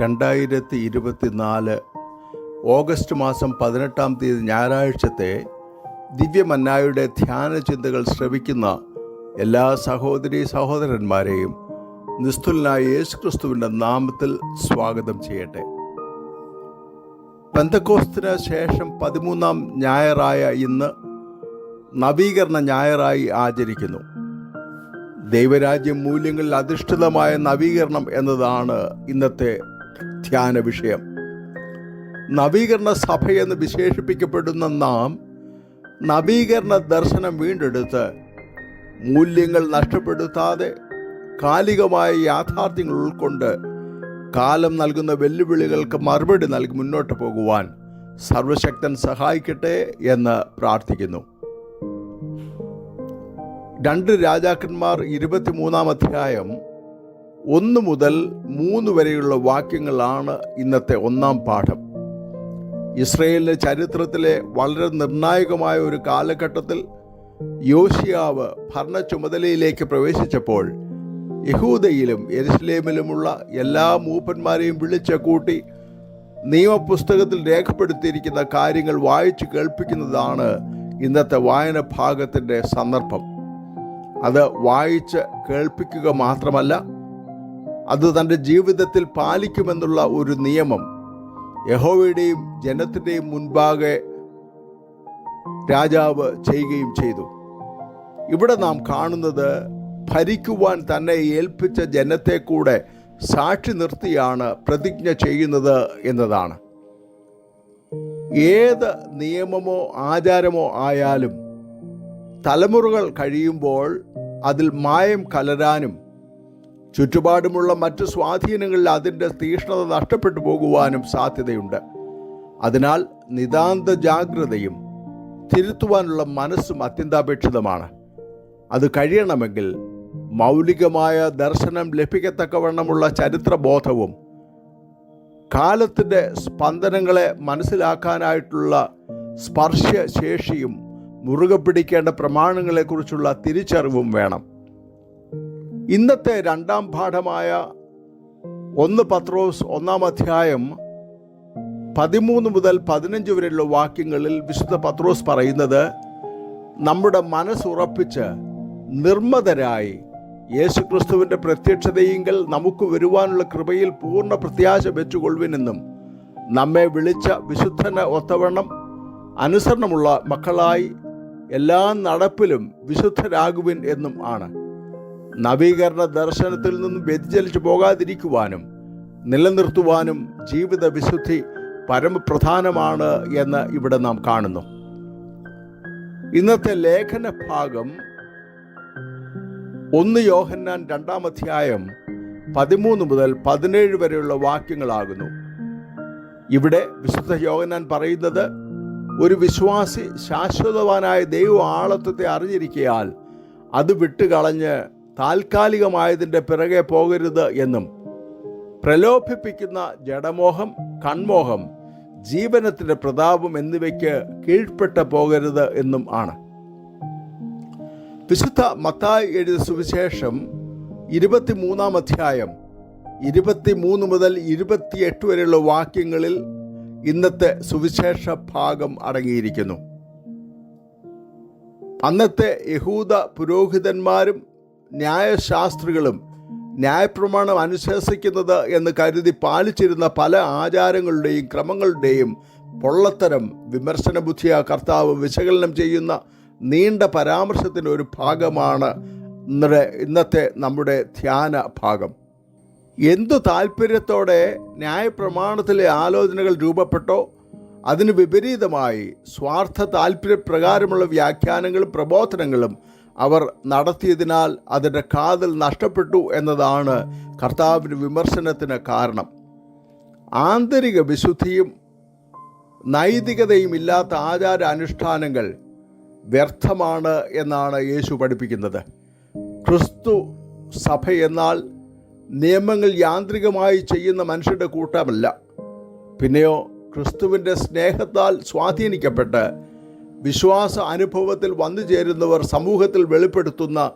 രണ്ടായിരത്തി ഇരുപത്തിനാല് ഓഗസ്റ്റ് മാസം പതിനെട്ടാം തീയതി ഞായറാഴ്ചത്തെ ദിവ്യമന്നായുടെ ധ്യാന ചിന്തകൾ ശ്രവിക്കുന്ന എല്ലാ സഹോദരി സഹോദരന്മാരെയും നിസ്തുലനായ യേശു ക്രിസ്തുവിന്റെ നാമത്തിൽ സ്വാഗതം ചെയ്യട്ടെ. ബന്ധക്കോസ്തിന് ശേഷം പതിമൂന്നാം ഞായറായ ഇന്ന് നവീകരണ ഞായറായി ആചരിക്കുന്നു. ദൈവരാജ്യ മൂല്യങ്ങളിൽ അധിഷ്ഠിതമായ നവീകരണം എന്നതാണ് ഇന്നത്തെ ധ്യാന വിഷയം. നവീകരണ സഭയെന്ന് വിശേഷിപ്പിക്കപ്പെടുന്ന നാം നവീകരണ ദർശനം വീണ്ടെടുത്ത് മൂല്യങ്ങൾ നഷ്ടപ്പെടുത്താതെ കാലികമായ യാഥാർത്ഥ്യങ്ങൾ ഉൾക്കൊണ്ട് കാലം നൽകുന്ന വെല്ലുവിളികൾക്ക് മറുപടി നൽകി മുന്നോട്ട് പോകുവാൻ സർവശക്തൻ സഹായിക്കട്ടെ എന്ന് പ്രാർത്ഥിക്കുന്നു. രണ്ട് രാജാക്കന്മാർ ഇരുപത്തിമൂന്നാം അധ്യായം ഒന്ന് മുതൽ മൂന്ന് വരെയുള്ള വാക്യങ്ങളാണ് ഇന്നത്തെ ഒന്നാം പാഠം. ഇസ്രയേലിന്റെ ചരിത്രത്തിലെ വളരെ നിർണായകമായ ഒരു കാലഘട്ടത്തിൽ യോഷിയാവ് ഭരണ ചുമതലയിലേക്ക് പ്രവേശിച്ചപ്പോൾ യഹൂദയിലും എരുസലേമിലുമുള്ള എല്ലാ മൂപ്പന്മാരെയും വിളിച്ച കൂട്ടി നിയമപുസ്തകത്തിൽ രേഖപ്പെടുത്തിയിരിക്കുന്ന കാര്യങ്ങൾ വായിച്ചു കേൾപ്പിക്കുന്നതാണ് ഇന്നത്തെ വായന ഭാഗത്തിന്റെ സന്ദർഭം. അത് വായിച്ച് കേൾപ്പിക്കുക മാത്രമല്ല അത് തന്റെ ജീവിതത്തിൽ പാലിക്കുമെന്നുള്ള ഒരു നിയമം യഹോവയുടെയും ജനത്തിന്റെയും മുൻപാകെ രാജാവ് ചെയ്യുകയും ചെയ്തു. ഇവിടെ നാം കാണുന്നത് ഭരിക്കുവാൻ തന്നെ ഏൽപ്പിച്ച ജനത്തെ കൂടെ സാക്ഷി നിർത്തിയാണ് പ്രതിജ്ഞ ചെയ്യുന്നത് എന്നതാണ്. ഏത് നിയമമോ ആചാരമോ ആയാലും തലമുറകൾ കഴിയുമ്പോൾ അതിൽ മായം കലരാനും ചുറ്റുപാടുമുള്ള മറ്റ് സ്വാധീനങ്ങളിൽ അതിന്റെ തീഷ്ണത നഷ്ടപ്പെട്ടു പോകുവാനും സാധ്യതയുണ്ട്. അതിനാൽ നിതാന്ത ജാഗ്രതയും തിരുത്തുവാനുള്ള മനസ്സും അത്യന്താപേക്ഷിതമാണ്. അത് കഴിയണമെങ്കിൽ മൗലികമായ ദർശനം ലഭിക്കത്തക്കവണ്ണമുള്ള ചരിത്രബോധവും കാലത്തിന്റെ സ്പന്ദനങ്ങളെ മനസ്സിലാക്കാനായിട്ടുള്ള സ്പർശശേഷിയും മുറുകെ പിടിക്കേണ്ട പ്രമാണങ്ങളെക്കുറിച്ചുള്ള തിരിച്ചറിവും വേണം. ഇന്നത്തെ രണ്ടാം പാഠമായ ഒന്ന് പത്രോസ് ഒന്നാം അധ്യായം പതിമൂന്ന് മുതൽ പതിനഞ്ച് വരെയുള്ള വാക്യങ്ങളിൽ വിശുദ്ധ പത്രോസ് പറയുന്നത് നമ്മുടെ മനസ്സുറപ്പിച്ച് നിർമ്മതരായി യേശുക്രിസ്തുവിന്റെ പ്രത്യക്ഷതയെങ്കിൽ നമുക്ക് വരുവാനുള്ള കൃപയിൽ പൂർണ പ്രത്യാശ വെച്ചുകൊള്ളുവിനെന്നും നമ്മെ വിളിച്ച വിശുദ്ധന് ഒത്തവണ്ണം അനുസരണമുള്ള മക്കളായി എല്ലാ നടപ്പിലും വിശുദ്ധരാകുവിൻ എന്നും ആണ്. നവീകരണ ദർശനത്തിൽ നിന്നും വ്യതിചലിച്ചു പോകാതിരിക്കുവാനും നിലനിർത്തുവാനും ജീവിത വിശുദ്ധി പരമപ്രധാനമാണ് എന്ന് ഇവിടെ നാം കാണുന്നു. ഇന്നത്തെ ലേഖന ഭാഗം ഒന്ന് യോഹന്നാൻ രണ്ടാം അധ്യായം പതിമൂന്ന് മുതൽ പതിനേഴ് വരെയുള്ള വാക്യങ്ങളാകുന്നു. ഇവിടെ വിശുദ്ധ യോഹന്നാൻ പറയുന്നത് ഒരു വിശ്വാസി ശാശ്വതവാനായ ദൈവ ആളത്വത്തെ അറിഞ്ഞിരിക്കയാൽ അത് വിട്ടുകളഞ്ഞ് താൽക്കാലികമായതിന്റെ പിറകെ പോകരുത് എന്നും പ്രലോഭിപ്പിക്കുന്ന ജഡമോഹം കൺമോഹം ജീവനത്തിന്റെ പ്രതാപം എന്നിവയ്ക്ക് കീഴ്പ്പെട്ട് പോകരുത് എന്നും ആണ്. വിശുദ്ധ മത്തായി എഴുതിയ സുവിശേഷം ഇരുപത്തിമൂന്നാം അധ്യായം ഇരുപത്തിമൂന്ന് മുതൽ ഇരുപത്തിയെട്ട് വരെയുള്ള വാക്യങ്ങളിൽ ഇന്നത്തെ സുവിശേഷ ഭാഗം അടങ്ങിയിരിക്കുന്നു. അന്നത്തെ യഹൂദ പുരോഹിതന്മാരും ന്യായശാസ്ത്രികളും ന്യായപ്രമാണം അനുശാസിക്കുന്നത് എന്ന് കരുതി പാലിച്ചിരുന്ന പല ആചാരങ്ങളുടെയും ക്രമങ്ങളുടെയും പൊള്ളത്തരം വിമർശന ബുദ്ധിയ കർത്താവ് വിശകലനം ചെയ്യുന്ന നീണ്ട പരാമർശത്തിന്റെ ഒരു ഭാഗമാണ് ഇന്നലെ ഇന്നത്തെ നമ്മുടെ ധ്യാന ഭാഗം. എന്തു താല്പര്യത്തോടെ ന്യായപ്രമാണത്തിലെ ആലോചനകൾ രൂപപ്പെട്ടോ അതിന് വിപരീതമായി സ്വാർത്ഥ താല്പര്യപ്രകാരമുള്ള വ്യാഖ്യാനങ്ങളും പ്രബോധനങ്ങളും അവർ നടത്തിയതിനാൽ അതിന്റെ കാതൽ നഷ്ടപ്പെട്ടു എന്നതാണ് കർത്താവിന്റെ വിമർശനത്തിന് കാരണം. ആന്തരിക വിശുദ്ധിയും നൈതികതയും ഇല്ലാത്ത ആചാര അനുഷ്ഠാനങ്ങൾ വ്യർത്ഥമാണ് എന്നാണ് യേശു പഠിപ്പിക്കുന്നത്. ക്രിസ്തു സഭ എന്നാൽ നിയമങ്ങൾ യാന്ത്രികമായി ചെയ്യുന്ന മനുഷ്യരുടെ കൂട്ടമല്ല. പിന്നെയോ ക്രിസ്തുവിന്റെ സ്നേഹത്താൽ സ്വാധീനിക്കപ്പെട്ട് വിശ്വാസ അനുഭവത്തിൽ വന്നു ചേരുന്നവർ സമൂഹത്തിൽ വെളിപ്പെടുത്തുന്ന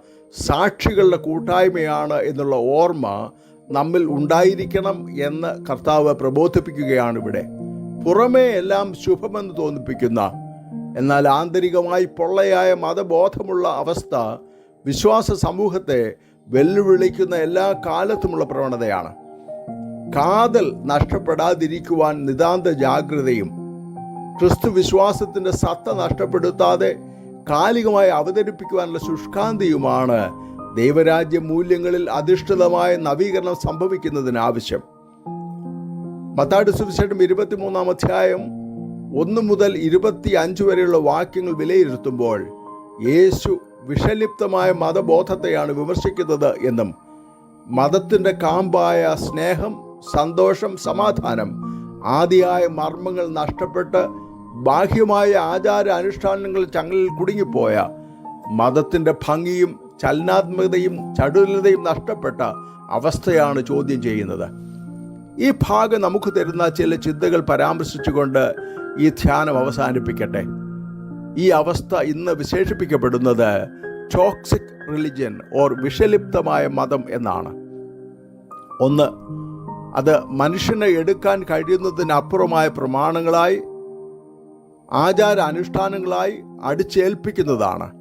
സാക്ഷികളുടെ കൂട്ടായ്മയാണ് എന്നുള്ള ഓർമ്മ നമ്മിൽ ഉണ്ടായിരിക്കണം എന്ന് കർത്താവ് പ്രബോധിപ്പിക്കുകയാണ് ഇവിടെ. പുറമേ എല്ലാം ശുഭമെന്ന് തോന്നിപ്പിക്കുന്ന എന്നാൽ ആന്തരികമായി പൊള്ളയായ മതബോധമുള്ള അവസ്ഥ വിശ്വാസ സമൂഹത്തെ വെല്ലുവിളിക്കുന്ന എല്ലാ കാലത്തുമുള്ള പ്രവണതയാണ്. കാതൽ നഷ്ടപ്പെടാതിരിക്കുവാൻ നിതാന്ത ജാഗ്രതയും ക്രിസ്തു വിശ്വാസത്തിന്റെ സത്ത നഷ്ടപ്പെടുത്താതെ കാലികമായി അവതരിപ്പിക്കുവാനുള്ള ശുഷ്കാന്തിയുമാണ് ദൈവരാജ്യ മൂല്യങ്ങളിൽ അധിഷ്ഠിതമായ നവീകരണം സംഭവിക്കുന്നതിന് ആവശ്യം. മത്താട് സുവിശേഷം ഇരുപത്തിമൂന്നാം അധ്യായം ഒന്ന് മുതൽ ഇരുപത്തി അഞ്ച് വരെയുള്ള വാക്യങ്ങൾ വിലയിരുത്തുമ്പോൾ യേശു വിഷലിപ്തമായ മതബോധത്തെയാണ് വിമർശിക്കുന്നത് എന്നും മതത്തിന്റെ കാമ്പായ സ്നേഹം സന്തോഷം സമാധാനം ആദിയായ മർമ്മങ്ങൾ നഷ്ടപ്പെട്ട് ബാഹ്യമായ ആചാര അനുഷ്ഠാനങ്ങൾ ചങ്ങലിൽ കുടുങ്ങിപ്പോയ മതത്തിന്റെ ഭംഗിയും ചലനാത്മകതയും ചടുലതയും നഷ്ടപ്പെട്ട അവസ്ഥയാണ് ചോദ്യം ചെയ്യുന്നത്. ഈ ഭാഗം നമുക്ക് തരുന്ന ചില ചിന്തകൾ പരാമർശിച്ചുകൊണ്ട് ഈ ധ്യാനം അവസാനിപ്പിക്കട്ടെ. ഈ അവസ്ഥ ഇന്ന് വിശേഷിപ്പിക്കപ്പെടുന്നത് ടോക്സിക് റിലിജ്യൻ ഓർ വിഷലിപ്തമായ മതം എന്നാണ്. ഒന്ന് അത് മനുഷ്യനെ എടുക്കാൻ കഴിയുന്നതിനപ്പുറമായ പ്രമാണങ്ങളായി ആചാര അനുഷ്ഠാനങ്ങളായി അടിച്ചേൽപ്പിക്കുന്നതാണ്.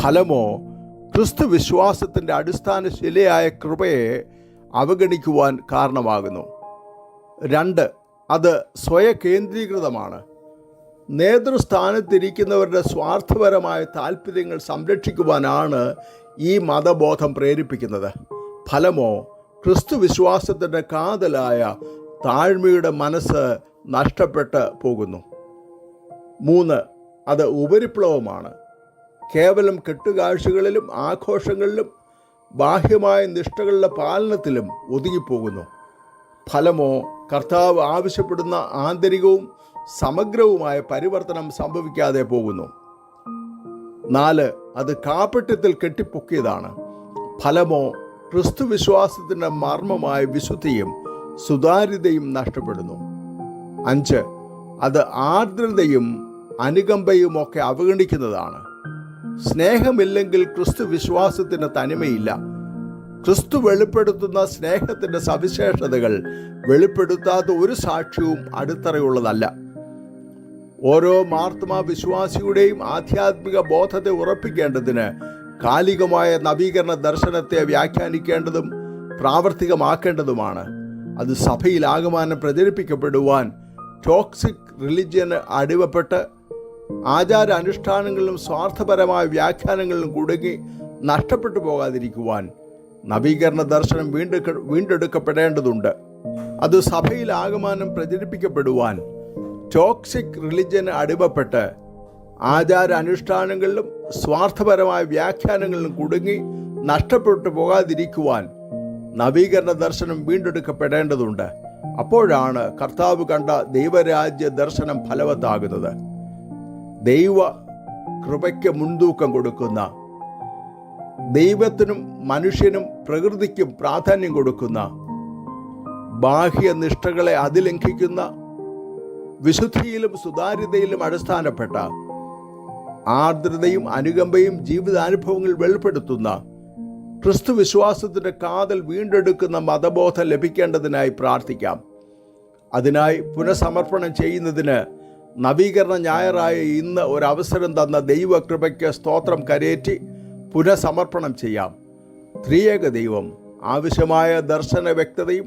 ഫലമോ ക്രിസ്തു വിശ്വാസത്തിന്റെ അടിസ്ഥാന ശിലയായ കൃപയെ അവഗണിക്കുവാൻ കാരണമാകുന്നു. രണ്ട് അത് സ്വയകേന്ദ്രീകൃതമാണ്. നേതൃസ്ഥാനത്തിരിക്കുന്നവരുടെ സ്വാർത്ഥപരമായ താല്പര്യങ്ങൾ സംരക്ഷിക്കുവാനാണ് ഈ മതബോധം പ്രേരിപ്പിക്കുന്നത്. ഫലമോ ക്രിസ്തു വിശ്വാസത്തിന്റെ കാതലായ താഴ്മയുടെ മനസ്സ് നഷ്ടപ്പെട്ട് പോകുന്നു. മൂന്ന് അത് ഉപരിപ്ലവമാണ്. കേവലം കെട്ടുകാഴ്ചകളിലും ആഘോഷങ്ങളിലും ബാഹ്യമായ നിഷ്ഠകളുടെ പാലനത്തിലും ഒതുങ്ങിപ്പോകുന്നു. ഫലമോ കർത്താവ് ആവശ്യപ്പെടുന്ന ആന്തരികവും സമഗ്രവുമായ പരിവർത്തനം സംഭവിക്കാതെ പോകുന്നു. നാല് അത് കാപ്പട്യത്തിൽ കെട്ടിപ്പൊക്കിയതാണ്. ഫലമോ ക്രിസ്തു വിശ്വാസത്തിന്റെ മർമ്മമായ വിശുദ്ധിയും സുതാര്യതയും നഷ്ടപ്പെടുന്നു. അഞ്ച് അത് ആർദ്രതയും അനുകമ്പയും ഒക്കെ അവഗണിക്കുന്നതാണ്. സ്നേഹമില്ലെങ്കിൽ ക്രിസ്തു വിശ്വാസത്തിന് തനിമയില്ല. ക്രിസ്തു വെളിപ്പെടുത്തുന്ന സ്നേഹത്തിന്റെ സവിശേഷതകൾ വെളിപ്പെടുത്താത്ത ഒരു സാക്ഷ്യവും അടിത്തറയുള്ളതല്ല. ഓരോ മാർത്തമാ വിശ്വാസിയുടെയും ആധ്യാത്മിക ബോധത്തെ ഉറപ്പിക്കേണ്ടതിന് കാലികമായ നവീകരണ ദർശനത്തെ വ്യാഖ്യാനിക്കേണ്ടതും പ്രാവർത്തികമാക്കേണ്ടതുമാണ്. അത് സഭയിൽ ആകമാനം പ്രചരിപ്പിക്കപ്പെടുവാൻ ടോക്സിക് റിലിജ്യന് അടിവപ്പെട്ട് ആചാര അനുഷ്ഠാനങ്ങളിലും സ്വാർത്ഥപരമായ വ്യാഖ്യാനങ്ങളിലും കുടുങ്ങി നഷ്ടപ്പെട്ടു പോകാതിരിക്കുവാൻ നവീകരണ ദർശനം വീണ്ടെടുക്ക വീണ്ടെടുക്കപ്പെടേണ്ടതുണ്ട്. അത് സഭയിൽ ആകമാനം പ്രചരിപ്പിക്കപ്പെടുവാൻ ടോക്സിക് റിലിജ്യന് അടിമപ്പെട്ട് ആചാര അനുഷ്ഠാനങ്ങളിലും സ്വാർത്ഥപരമായ വ്യാഖ്യാനങ്ങളിലും കുടുങ്ങി നഷ്ടപ്പെട്ടു പോകാതിരിക്കുവാൻ നവീകരണ ദർശനം വീണ്ടെടുക്കപ്പെടേണ്ടതുണ്ട്. അപ്പോഴാണ് കർത്താവ് കണ്ട ദൈവരാജ്യ ദർശനം ഫലവത്താകുന്നത്. ദൈവ കൃപയ്ക്ക് മുൻതൂക്കം കൊടുക്കുന്ന ദൈവത്തിനും മനുഷ്യനും പ്രകൃതിക്കും പ്രാധാന്യം കൊടുക്കുന്ന ബാഹ്യ നിഷ്ഠകളെ അതിലംഘിക്കുന്ന വിശുദ്ധിയിലും സുതാര്യതയിലും അടിസ്ഥാനപ്പെട്ട ആർദ്രതയും അനുകമ്പയും ജീവിതാനുഭവങ്ങൾ വെളിപ്പെടുത്തുന്ന ക്രിസ്തു വിശ്വാസത്തിന്റെ കാതൽ വീണ്ടെടുക്കുന്ന മതബോധം ലഭിക്കേണ്ടതിനായി പ്രാർത്ഥിക്കാം. അതിനായി പുനഃസമർപ്പണം ചെയ്യുന്നതിന് നവീകരണ ഞായറായ ഇന്ന് ഒരവസരം തന്ന ദൈവകൃപയ്ക്ക് സ്തോത്രം കരേറ്റി പുനഃസമർപ്പണം ചെയ്യാം. ത്രിയേക ദൈവം ആവശ്യമായ ദർശന വ്യക്തതയും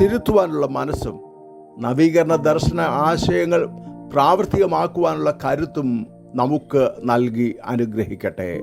തിരുത്തുവാനുള്ള മനസ്സും നവീകരണ ദർശന ആശയങ്ങൾ പ്രാവർത്തികമാക്കുവാനുള്ള കരുത്തും നമുക്ക് നൽകി അനുഗ്രഹിക്കട്ടെ.